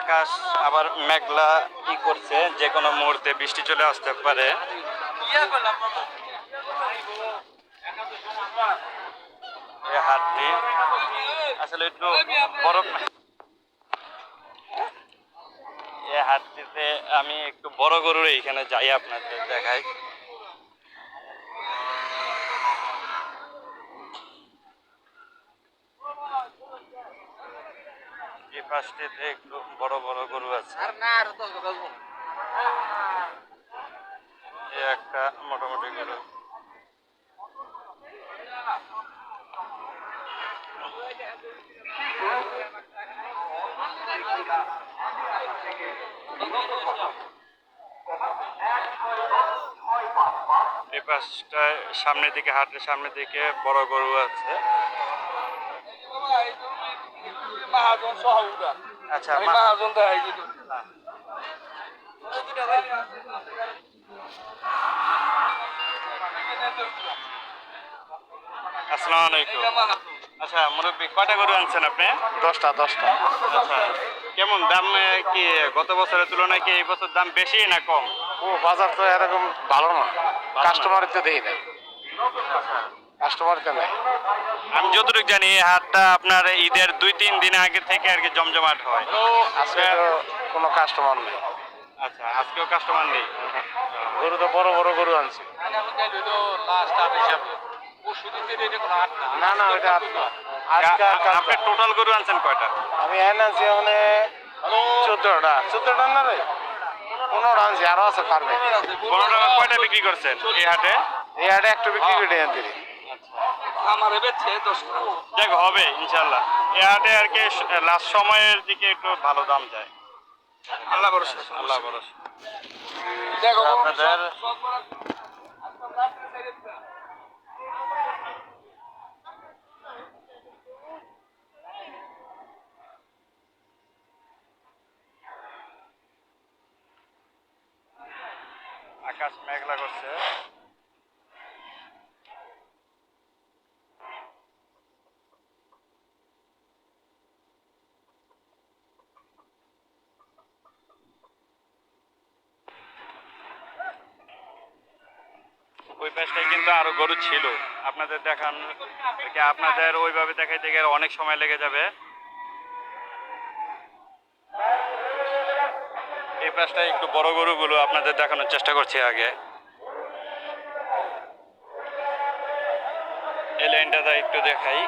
আকাশ আবার মেঘলা কি করছে, যে কোনো মুহূর্তে বৃষ্টি চলে আসতে পারে। হাটটি আসলে একটু বড় হাটটিতে আমি একটু বড় গরুর এইখানে যাই আপনাদের দেখাই। পাশটিতে একটু বড় বড় গরু আছে। একটা মোটামুটি গরু। এই পাশটায় সামনের দিকে হাটের সামনের দিকে বড় গরু আছে। আচ্ছা আসসালামু আলাইকুম। আচ্ছা মুরব্বী কয়টা গরু আনছেন আপনি? দশটা দশটা। আচ্ছা। কেমন দাম কি গত বছরের তুলনায় কি এই বছর দাম বেশি না কম? ও বাজার তো এরকম ভালো না। কাস্টমার তো দেই না কাস্টমার তো নেই। আমি যতটুকু জানি এই হাটটা আপনার ঈদের দুই তিন দিন আগে থেকে আর কি জমজমাট হয়। আজকে কোনো কাস্টমার নেই। আচ্ছা আজকেও কাস্টমার নেই? গরু তো বড় বড় গরু আনছে। না না ওইটা আপনি টোটাল গরু আনছেন কয়টা? আমি এনে আনছি ওখানে চোদ্দটা। চোদ্দটা না রে? পনেরোটা আনছি আরও আছে পারবে। পনেরো কয়টা বিক্রি করছেন এই হাটে? এই হাটে একটু বিক্রি করে আনতে দেখ হবে ইনশাল্লাহ এই হাটে আর কি লাস্ট সময়ের দিকে একটু ভালো দাম যায়। আল্লাহ ভরসা। আল্লাহ ভরসা। আপনাদের আকাশ মেঘলা করছে। ওই কিন্তু আরও গরু ছিল। আপনাদের দেখান, আপনাদের ওইভাবে দেখাইতে গেলে অনেক সময় লেগে যাবে। এই পাশটায় একটু বড় গরুগুলো আপনাদের দেখানোর চেষ্টা করছি আগে। এই লাইনটা একটু দেখাই।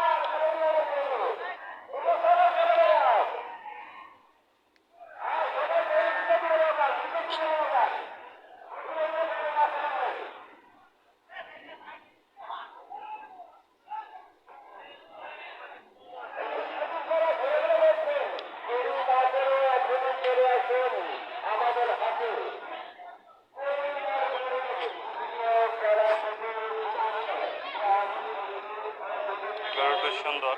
সুন্দর।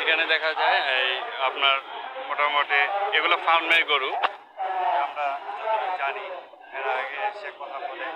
এখানে দেখা যায়, এই আপনার মোটামুটি এগুলো ফার্মের গরু। আমরা জানি, এর আগে এসে কথা বলে